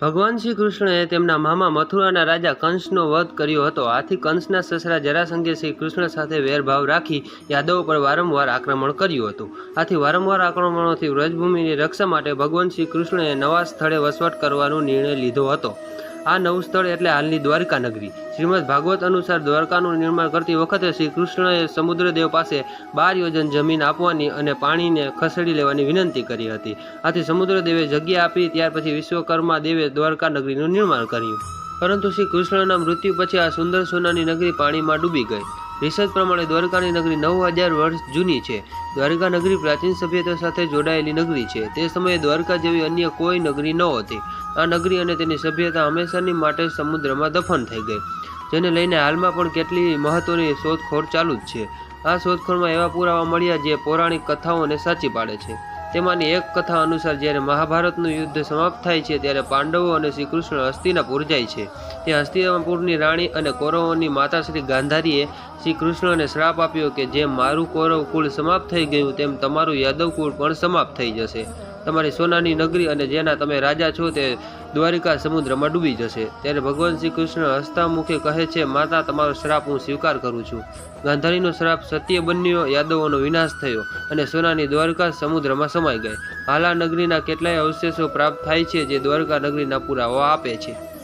ભગવાન શ્રી કૃષ્ણએ તેમના મામા મથુરાના રાજા કંસનો વધ કર્યો હતો. આથી કંસના સસરા જરાસંઘે શ્રી કૃષ્ણ સાથે વેરભાવ રાખી યાદવો પર વારંવાર આક્રમણ કર્યું હતું. આથી વારંવાર આક્રમણોથી વ્રજભૂમિની રક્ષા માટે ભગવાન શ્રી કૃષ્ણએ નવા સ્થળે વસવાટ કરવાનો નિર્ણય લીધો હતો. આ નવું સ્થળ એટલે હાલની દ્વારકા નગરી. શ્રીમદ ભાગવત અનુસાર દ્વારકાનું નિર્માણ કરતી વખતે શ્રી કૃષ્ણએ સમુદ્રદેવ પાસે બાર યોજન જમીન આપવાની અને પાણીને ખસેડી લેવાની વિનંતી કરી હતી. આથી સમુદ્રદેવે જગ્યા આપી, ત્યાર પછી વિશ્વકર્મા દેવે દ્વારકા નગરીનું નિર્માણ કર્યું. પરંતુ શ્રી કૃષ્ણના મૃત્યુ પછી આ સુંદર સોનાની નગરી પાણીમાં ડૂબી ગઈ. રિસર્ચ પ્રમાણે દ્વારકાની નગરી નવ હજાર વર્ષ જૂની છે. દ્વારકા નગરી પ્રાચીન સભ્યતા સાથે જોડાયેલી નગરી છે. તે સમયે દ્વારકા જેવી અન્ય કોઈ નગરી ન હતી આ નગરી અને તેની સભ્યતા હંમેશાની માટે સમુદ્રમાં દફન થઈ ગઈ. જેને લઈને હાલમાં પણ કેટલી મહત્વની શોધખોળ ચાલુ જ છે. આ શોધખોળમાં એવા પુરાવા મળ્યા જે પૌરાણિક કથાઓને સાચી પાડે છે. તેમાંની એક કથા અનુસાર જ્યારે મહાભારતનું યુદ્ધ સમાપ્ત થાય છે, ત્યારે પાંડવો અને શ્રી હસ્તિનાપુર જાય છે. તે હસ્તિનાપુરની રાણી અને કૌરવોની માતા શ્રી ગાંધારીએ શ્રી કૃષ્ણને શ્રાપ આપ્યો કે જેમ મારું કૌરવ કુળ સમાપ્ત થઈ ગયું, તેમ તમારું યાદવ કુળ પણ સમાપ્ત થઈ જશે. તમારી સોનાની નગરી અને જેના તમે રાજા છો, તે દ્વારિકા સમુદ્રમાં ડૂબી જશે. ત્યારે ભગવાન શ્રી કૃષ્ણ હસતા મુખે કહે છે, માતા, તમારો શ્રાપ હું સ્વીકાર કરું છું. ગાંધારીનો શ્રાપ સત્ય બન્યો, યાદવોનો વિનાશ થયો અને સોનાની દ્વારકા સમુદ્રમાં સમાઈ ગઈ. હાલા નગરીના કેટલાય અવશેષો પ્રાપ્ત થાય છે, જે દ્વારકા નગરીના પુરાવા આપે છે.